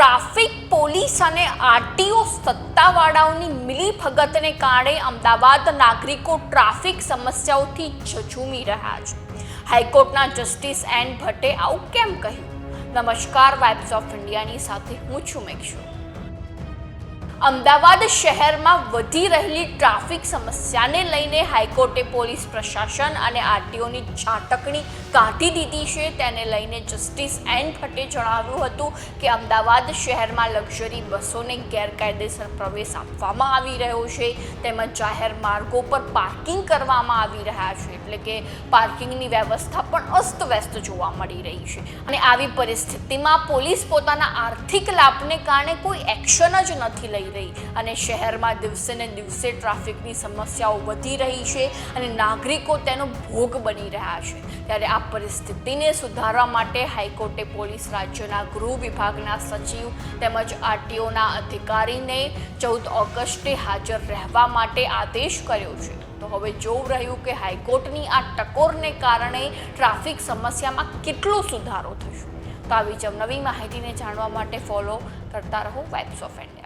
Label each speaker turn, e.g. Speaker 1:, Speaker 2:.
Speaker 1: Traffic police અને RTO સત્તાવાળાઓની મિલીભગતને કારણે અમદાવાદ નાગરિકો ટ્રાફિક સમસ્યાઓથી ઝઝૂમી રહ્યા છે. હાઈકોર્ટના જસ્ટિસ એન ભટ્ટે આવું કેમ કહ્યું? નમસ્કાર વાઇબ્સ ઓફ ઇન્ડિયાની સાથે હું છું મેક્ષુ અમદાવાદ શહેરમાં વધી રહેલી ટ્રાફિક સમસ્યાને લઈને હાઈકોર્ટે પોલીસ પ્રશાસન અને આરટીઓની ઝાટકણી કાઢી દીધી છે. તેને લઈને જસ્ટિસ એન ભટ્ટે જણાવ્યું હતું કે અમદાવાદ શહેરમાં લક્ઝરી બસોને ગેરકાયદેસર પ્રવેશ આપવામાં આવી રહ્યો છે. તેમજ જાહેર માર્ગો પર પાર્કિંગ કરવામાં આવી રહ્યા છે. એટલે કે પાર્કિંગની વ્યવસ્થા પણ અસ્તવ્યસ્ત જોવા મળી રહી છે. અને આવી પરિસ્થિતિમાં પોલીસ પોતાના આર્થિક લાભને કારણે કોઈ એક્શન જ નથી લઈ રહી અને શહેરમાં દિવસે ને દિવસે ટ્રાફિકની સમસ્યાઓ વધી રહી છે અને નાગરિકો તેનો ભોગ બની રહ્યા છે. ત્યારે આ પરિસ્થિતિને સુધારવા માટે હાઈકોર્ટે પોલીસ રાજ્યના ગૃહ વિભાગના સચિવ તેમજ આરટીઓના અધિકારીને ચૌદ ઓગસ્ટે હાજર રહેવા માટે આદેશ કર્યો છે. તો હવે જોવું રહ્યું કે હાઈકોર્ટની આ ટકોરને કારણે ટ્રાફિક સમસ્યામાં કેટલો સુધારો થશે. તો આવી જ નવી માહિતીને જાણવા માટે ફોલો કરતા રહો વેબ્સ ઓફ ઇન્ડિયા